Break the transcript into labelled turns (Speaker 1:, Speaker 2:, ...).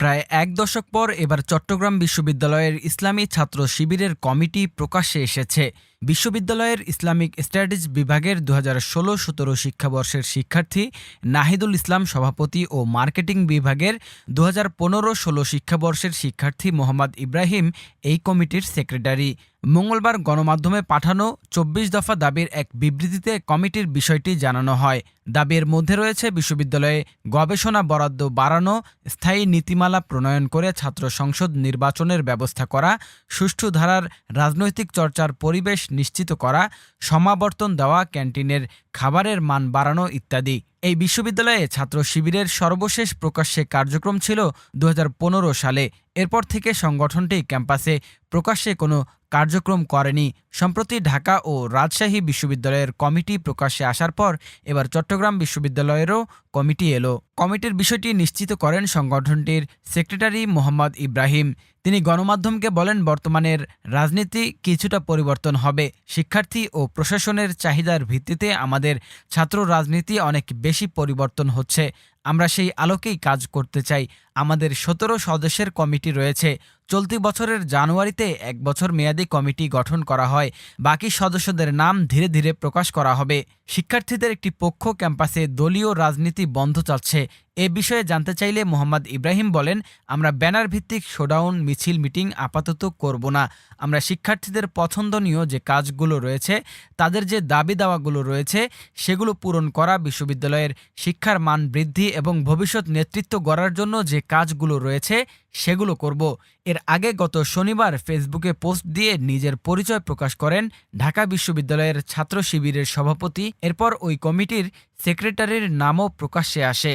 Speaker 1: প্রায় এক দশক পর এবার চট্টগ্রাম বিশ্ববিদ্যালয়ের ইসলামী ছাত্র শিবিরের কমিটি প্রকাশ্যে এসেছে। বিশ্ববিদ্যালয়ের ইসলামিক স্টাডিজ বিভাগের দু হাজার ষোলো সতেরো শিক্ষাবর্ষের শিক্ষার্থী নাহিদুল ইসলাম সভাপতি ও মার্কেটিং বিভাগের দু হাজার পনেরো ষোলো শিক্ষাবর্ষের শিক্ষার্থী মোহাম্মদ ইব্রাহিম এই কমিটির সেক্রেটারি। মঙ্গলবার গণমাধ্যমে পাঠানো চব্বিশ দফা দাবির এক বিবৃতিতে কমিটির বিষয়টি জানানো হয়। দাবির মধ্যে রয়েছে বিশ্ববিদ্যালয়ে গবেষণা বরাদ্দ বাড়ানো, স্থায়ী নীতিমালা প্রণয়ন করে ছাত্র সংসদ নির্বাচনের ব্যবস্থা করা, সুষ্ঠু ধারার রাজনৈতিক চর্চার পরিবেশ নিশ্চিত করা সমাবর্তন দেওয়া ক্যান্টিনের খাবারের মান বাড়ানো ইত্যাদি। এই বিশ্ববিদ্যালয়ে ছাত্র শিবিরের সর্বশেষ প্রকাশ্যে কার্যক্রম ছিল দু হাজার পনেরো সালে। এরপর থেকে সংগঠনটি ক্যাম্পাসে প্রকাশ্যে কোনো কার্যক্রম করেনি। সম্প্রতি ঢাকা ও রাজশাহী বিশ্ববিদ্যালয়ের কমিটি প্রকাশ্যে আসার পর এবার চট্টগ্রাম বিশ্ববিদ্যালয়েরও কমিটি এলো। কমিটির বিষয়টি নিশ্চিত করেন সংগঠনটির সেক্রেটারি মোহাম্মদ ইব্রাহিম। তিনি গণমাধ্যমকে বলেন, বর্তমানের রাজনীতি কিছুটা পরিবর্তন হবে। শিক্ষার্থী ও প্রশাসনের চাহিদার ভিত্তিতে আমাদের ছাত্র রাজনীতি অনেক বেশি পরিবর্তন হচ্ছে। আমরা সেই আলোকেই কাজ করতে চাই। আমাদের সতেরো সদস্যের কমিটি রয়েছে। চলতি বছরের জানুয়ারিতে এক বছর মেয়াদি কমিটি গঠন করা হয়। বাকি সদস্যদের নাম ধীরে ধীরে প্রকাশ করা হবে। শিক্ষার্থীদের একটি পক্ষ ক্যাম্পাসে দলীয় রাজনীতি বন্ধ চাচ্ছে এ বিষয়ে জানতে চাইলে মোহাম্মদ ইব্রাহিম বলেন, আমরা ব্যানার ভিত্তিক শোডাউন, মিছিল, মিটিং আপাতত করব না। আমরা শিক্ষার্থীদের পছন্দনীয় যে কাজগুলো রয়েছে, তাদের যে দাবি দাওয়াগুলো রয়েছে, সেগুলো পূরণ করা, বিশ্ববিদ্যালয়ের শিক্ষার মান বৃদ্ধি এবং ভবিষ্যৎ নেতৃত্ব গড়ার জন্য যে কাজগুলো রয়েছে, সেগুলো করব। এর আগে গত শনিবার ফেসবুকে পোস্ট দিয়ে নিজের পরিচয় প্রকাশ করেন ঢাকা বিশ্ববিদ্যালয়ের ছাত্র শিবিরের সভাপতি। এরপর ওই কমিটির সেক্রেটারির নামও প্রকাশ্যে আসে।